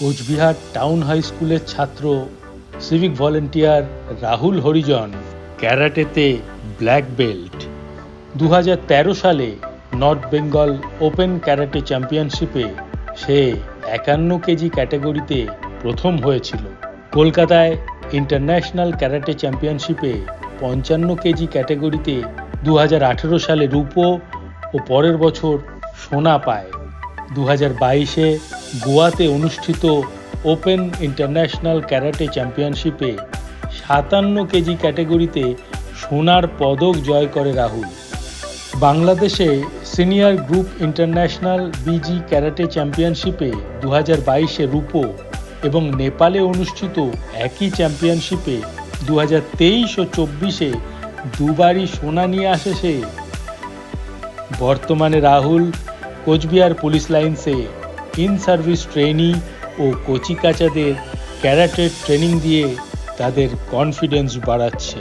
Cooch Behar town high স্কুলের ছাত্র civic volunteer Rahul Harijan, ক্যারাটেতে ব্ল্যাক বেল্ট। দু হাজার তেরো সালে নর্থ বেঙ্গল ওপেন ক্যারাটে চ্যাম্পিয়নশিপে সে একান্ন কেজি ক্যাটাগরিতে প্রথম হয়েছিল। কলকাতায় ইন্টারন্যাশনাল ক্যারাটে চ্যাম্পিয়নশিপে পঞ্চান্ন কেজি ক্যাটাগরিতে দু হাজার আঠেরো সালে রূপো ও পরের বছর সোনা পায়। দু হাজার বাইশে গোয়াতে অনুষ্ঠিত ওপেন ইন্টারন্যাশনাল ক্যারাটে চ্যাম্পিয়নশিপে সাতান্ন কেজি ক্যাটাগরিতে সোনার পদক জয় করে রাহুল। বাংলাদেশে senior group international busy karate চ্যাম্পিয়নশিপে দু হাজার বাইশে রূপো এবং নেপালে অনুষ্ঠিত একই চ্যাম্পিয়নশিপে দু হাজার তেইশ ও চব্বিশে দুবারই সোনা নিয়ে আসে সে। বর্তমানে রাহুল কোচবিহার পুলিশ লাইন্সে ইন সার্ভিস ট্রেনি ও কচিকাচাদের ক্যারাটের ট্রেনিং দিয়ে তাদের কনফিডেন্স বাড়াচ্ছে।